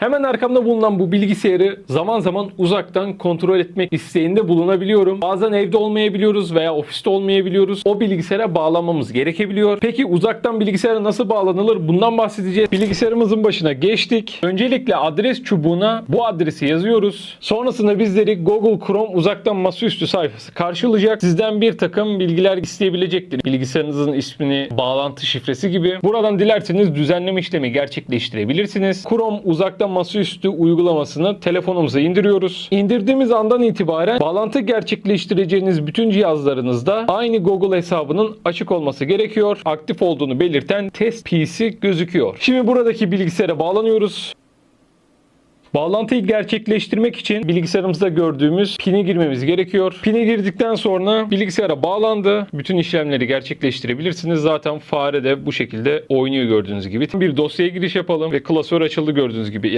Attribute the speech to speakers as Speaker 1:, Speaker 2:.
Speaker 1: Hemen arkamda bulunan bu bilgisayarı zaman zaman uzaktan kontrol etmek isteğinde bulunabiliyorum. Bazen evde olmayabiliyoruz veya ofiste olmayabiliyoruz. O bilgisayara bağlanmamız gerekebiliyor. Peki uzaktan bilgisayara nasıl bağlanılır? Bundan bahsedeceğiz. Bilgisayarımızın başına geçtik. Öncelikle adres çubuğuna bu adresi yazıyoruz. Sonrasında bizleri Google Chrome uzaktan masaüstü sayfası karşılayacak. Sizden bir takım bilgiler isteyebilecektir. Bilgisayarınızın ismini, bağlantı şifresi gibi. Buradan dilerseniz düzenleme işlemi gerçekleştirebilirsiniz. Chrome uzaktan masaüstü uygulamasını telefonumuza indiriyoruz. İndirdiğimiz andan itibaren bağlantı gerçekleştireceğiniz bütün cihazlarınızda aynı Google hesabının açık olması gerekiyor. Aktif olduğunu belirten test PC gözüküyor. Şimdi buradaki bilgisayara bağlanıyoruz. Bağlantıyı gerçekleştirmek için bilgisayarımızda gördüğümüz pini girmemiz gerekiyor. Pini girdikten sonra bilgisayara bağlandı. Bütün işlemleri gerçekleştirebilirsiniz. Zaten fare de bu şekilde oynuyor gördüğünüz gibi. Bir dosyaya giriş yapalım ve klasör açıldı gördüğünüz gibi.